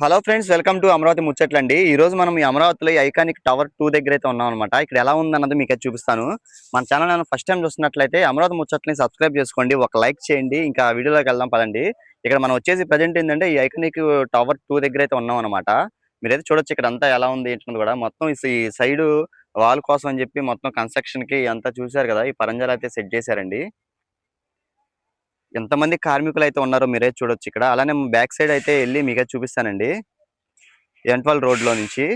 Hello friends welcome to Amaravati ముచ్చట్లండి. ఈ రోజు మనం ఈ అమరావతిలో ఈ ఐకానిక్ టవర్ టూ దగ్గర అయితే ఉన్నాం అనమాట ఇక్కడ ఎలా ఉందన్నది మీకు చూపిస్తాను. మన ఛానల్ నేను ఫస్ట్ టైం చూస్తున్నట్లయితే అమరావతి ముచ్చట్లని సబ్స్క్రైబ్ చేసుకోండి ఒక లైక్ చేయండి ఇంకా వీడియోలోకి వెళ్దాం పదండి. ఇక్కడ మనం వచ్చేసి ప్రజెంట్ ఏంటంటే ఈ ఐకానిక్ టవర్ టూ దగ్గర అయితే ఉన్నాం అనమాట మీరైతే చూడొచ్చు ఇక్కడ అంతా ఎలా ఉంది ఏంటన్నది కూడా. మొత్తం ఈ సైడ్ వాల్ కోసం అని చెప్పి మొత్తం కన్స్ట్రక్షన్కి అంతా చూశారు కదా ఈ పరంజాలు అయితే సెట్ చేశారండి. ఎంతమంది కార్మికులు అయితే ఉన్నారో మీరే చూడొచ్చు ఇక్కడ. అలానే బ్యాక్ సైడ్ అయితే వెళ్ళి మీకే చూపిస్తానండి. ఎంట్వల్ రోడ్లో నుంచి.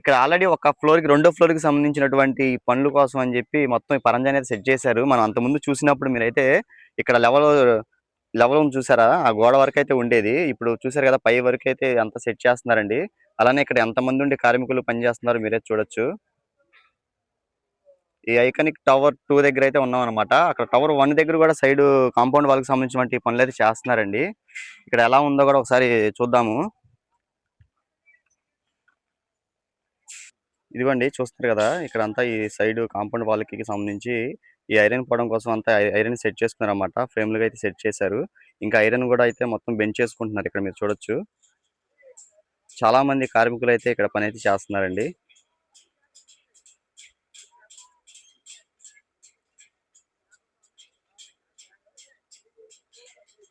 ఇక్కడ ఆల్రెడీ ఒక ఫ్లోర్కి రెండో ఫ్లోర్కి సంబంధించినటువంటి పనుల కోసం అని చెప్పి మొత్తం ఈ పరంజా అనేది సెట్ చేశారు. మనం అంతకుముందు చూసినప్పుడు మీరైతే ఇక్కడ లెవెల్ లెవెల్ చూసారా? ఆ గోడ వరకు అయితే ఉండేది. ఇప్పుడు చూసారు కదా పై వరకు అయితే అంత సెట్ చేస్తున్నారండి. అలానే ఇక్కడ ఎంతమంది ఉండి కార్మికులు పనిచేస్తున్నారో మీరే చూడొచ్చు. ఈ ఐకానిక్ టవర్ టూ దగ్గర అయితే ఉన్నాం అనమాట అక్కడ టవర్ వన్ దగ్గర కూడా సైడ్ కాంపౌండ్ వాళ్ళకి సంబంధించిన పనులు అయితే చేస్తున్నారండి. ఇక్కడ ఎలా ఉందో కూడా ఒకసారి చూద్దాము. ఇదిగోండి చూస్తున్నారు కదా ఇక్కడ అంతా ఈ సైడ్ కాంపౌండ్ వాళ్ళకి సంబంధించి ఈ ఐరన్ పోవడం కోసం అంతా ఐరన్ సెట్ చేసుకున్నారు అనమాట ఫ్రేమ్లుగా అయితే సెట్ చేశారు. ఇంకా ఐరన్ కూడా అయితే మొత్తం బెంచ్ చేసుకుంటున్నారు ఇక్కడ మీరు చూడొచ్చు. చాలా మంది కార్మికులు అయితే ఇక్కడ పని అయితే చేస్తున్నారండి.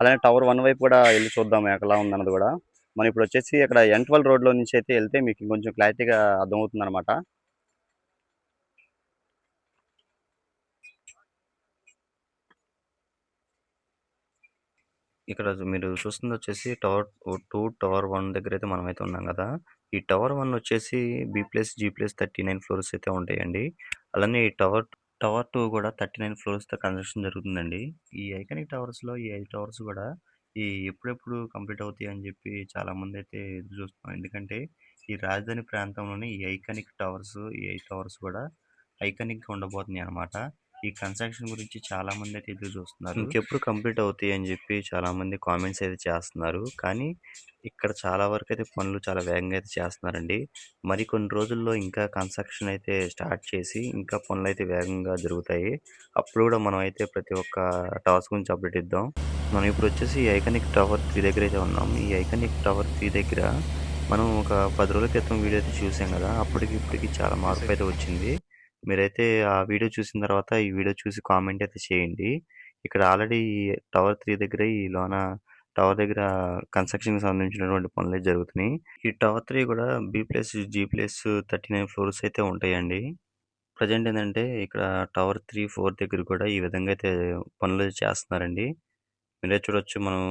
అలానే టవర్ వన్ వైపు కూడా వెళ్ళి చూద్దాం ఎలా ఉందన్నది కూడా. మనం ఇప్పుడు వచ్చేసి అక్కడ ఎంట్వల్ రోడ్లో నుంచి అయితే వెళ్తే మీకు ఇంకొంచెం క్లారిటీగా అర్థమవుతుంది అనమాట ఇక్కడ మీరు చూస్తుంది వచ్చేసి టవర్ టూ టవర్ వన్ దగ్గర అయితే మనం అయితే ఉన్నాం కదా. ఈ టవర్ వన్ వచ్చేసి B plus G plus thirty nine floors అయితే ఉంటాయండి. అలానే ఈ టవర్ టవర్ టూ కూడా థర్టీ నైన్ ఫ్లోర్స్తో కన్స్ట్రక్షన్ జరుగుతుందండి. ఈ ఐకానిక్ టవర్స్లో ఈ ఐదు టవర్స్ కూడా ఈ ఎప్పుడెప్పుడు కంప్లీట్ అవుతాయి అని చెప్పి చాలామంది అయితే ఎదురు చూస్తున్నాం ఎందుకంటే ఈ రాజధాని ప్రాంతంలోని ఈ ఐకానిక్ టవర్స్ ఈ ఐదు టవర్స్ కూడా ఐకానిక్గా ఉండబోతున్నాయి అన్నమాట ఈ కన్స్ట్రక్షన్ గురించి చాలా మంది అయితే ఎదురు చూస్తున్నారు. ఇంకెప్పుడు కంప్లీట్ అవుతాయి అని చెప్పి చాలా మంది కామెంట్స్ అయితే చేస్తున్నారు. కానీ ఇక్కడ చాలా వరకు అయితే పనులు చాలా వేగంగా అయితే చేస్తున్నారండి. మరి కొన్ని రోజుల్లో ఇంకా కన్స్ట్రక్షన్ అయితే స్టార్ట్ చేసి ఇంకా పనులు అయితే వేగంగా జరుగుతాయి. అప్పుడు కూడా మనం అయితే ప్రతి ఒక్క టవర్స్ గురించి అప్డేట్ ఇద్దాం. మనం ఇప్పుడు వచ్చేసి ఈ ఐకానిక్ టవర్ త్రీ దగ్గర అయితే ఉన్నాం. ఈ ఐకానిక్ టవర్ త్రీ దగ్గర మనం ఒక పది రోజుల క్రితం వీడియో అయితే చూసాం కదా? అప్పటికి ఇప్పటికి చాలా మార్పు అయితే వచ్చింది. మీరైతే ఆ వీడియో చూసిన తర్వాత ఈ వీడియో చూసి కామెంట్ అయితే చేయండి. ఇక్కడ ఆల్రెడీ టవర్ త్రీ దగ్గర ఈ లోన టవర్ దగ్గర కన్స్ట్రక్షన్ సంబంధించినటువంటి పనులు అయితే జరుగుతున్నాయి. ఈ టవర్ త్రీ కూడా B plus G plus thirty nine floors అయితే ఉంటాయండి. ప్రజెంట్ ఏంటంటే ఇక్కడ టవర్ త్రీ ఫోర్ దగ్గర కూడా ఈ విధంగా అయితే పనులు చేస్తున్నారండి. మీరే చూడొచ్చు మనం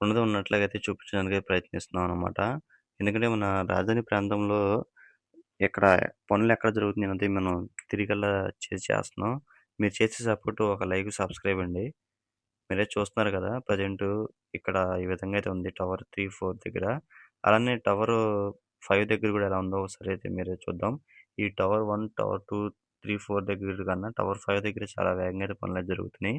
ఉన్నది ఉన్నట్లుగా అయితే చూపించడానికి ప్రయత్నిస్తున్నాం అనమాట ఎందుకంటే మన రాజధాని ప్రాంతంలో ఇక్కడ పనులు ఎక్కడ జరుగుతుంది అనేది మనం తిరిగల్లా చేసి చేస్తున్నాం. మీరు చేసే సపోర్ట్ ఒక లైక్ సబ్స్క్రైబ్ అండి. మీరే చూస్తున్నారు కదా ప్రజెంట్ ఇక్కడ ఈ విధంగా అయితే ఉంది టవర్ త్రీ ఫోర్ దగ్గర. అలానే టవర్ ఫైవ్ దగ్గర కూడా ఎలా ఉందో ఒకసారి అయితే మీరే చూద్దాం. ఈ tower one tower two three four దగ్గర కన్నా టవర్ ఫైవ్ దగ్గర చాలా వేగంగా అయితే పనులు అయితే జరుగుతున్నాయి.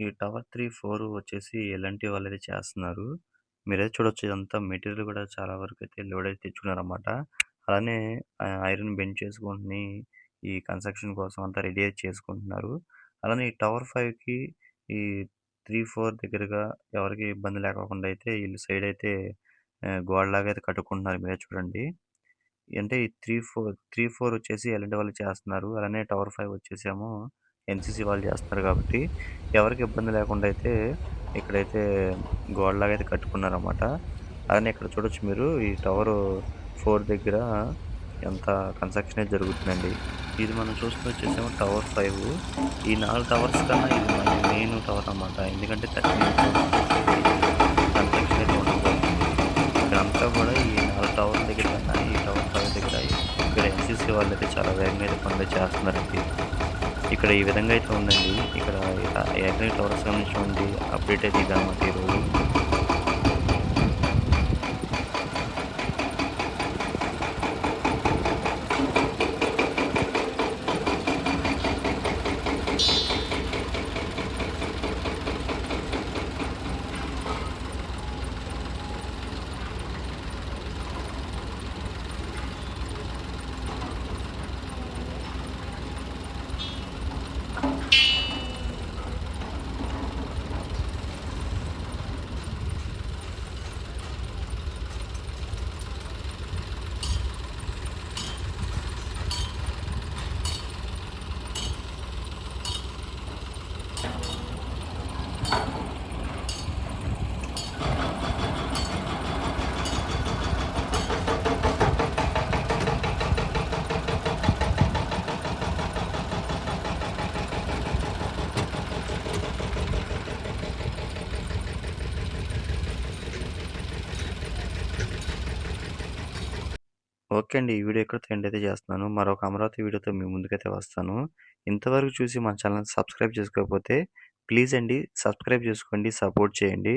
ఈ టవర్ త్రీ ఫోర్ వచ్చేసి ఎలాంటి వాళ్ళు అయితే చేస్తున్నారు మీరైతే చూడొచ్చు ఇదంతా మెటీరియల్ కూడా చాలా వరకు అయితే లోడ్ అయితే తెచ్చుకున్నారు అనమాట అలానే ఐరన్ బెంచ్ చేసుకొని ఈ కన్స్ట్రక్షన్ కోసం అంతా రెడీ అయితే చేసుకుంటున్నారు. అలానే ఈ టవర్ ఫైవ్కి ఈ త్రీ ఫోర్ దగ్గరగా ఎవరికి ఇబ్బంది లేకుండా అయితే వీళ్ళు సైడ్ అయితే గోడలాగా అయితే కట్టుకుంటున్నారు. మీరే చూడండి. అంటే ఈ త్రీ ఫోర్ త్రీ ఫోర్ వచ్చేసి ఎలాంటి వాళ్ళు చేస్తున్నారు అలానే టవర్ ఫైవ్ వచ్చేసేమో ఎన్సీసీ వాళ్ళు చేస్తున్నారు కాబట్టి ఎవరికి ఇబ్బంది లేకుండా అయితే ఇక్కడైతే గోడలాగా అయితే కట్టుకున్నారన్నమాట. అలానే ఇక్కడ చూడొచ్చు మీరు ఈ టవర్ ఫోర్ దగ్గర ఎంత కన్స్ట్రక్షన్ అయితే జరుగుతుందండి. ఇది మనం చూస్తూ వచ్చేసేమో టవర్ ఫైవ్. ఈ నాలుగు టవర్స్ కన్నా ఇది మన మెయిన్ టవర్ అన్నమాట. ఎందుకంటే థర్టీ కన్స్ట్రక్షన్ అయితే ఉండదు. ఇక్కడంతా కూడా ఈ నాలుగు టవర్ దగ్గర కన్నా ఈ టవర్ ఫైవ్ దగ్గర ఇక్కడ ఎన్సీసీ వాళ్ళు అయితే చాలా వేగంగా అయితే పనులు చేస్తున్నారండి. ఇక్కడ ఈ విధంగా అయితే ఉందండి. ఇక్కడ ఏకరీ టవర్స్ సంబంధించినటువంటి అప్డేట్ అయితే ఇదన్నమాట ఈరోజు ఓకే అండి. ఈ వీడియో ఇక్కడితో ఎండ్ అయితే చేస్తున్నాను. మరొక అమరావతి వీడియోతో మీ ముందుకైతే వస్తాను. ఇంతవరకు చూసి మా ఛానల్ సబ్స్క్రైబ్ చేసుకోకపోతే ప్లీజ్ అండి సబ్స్క్రైబ్ చేసుకోండి సపోర్ట్ చేయండి.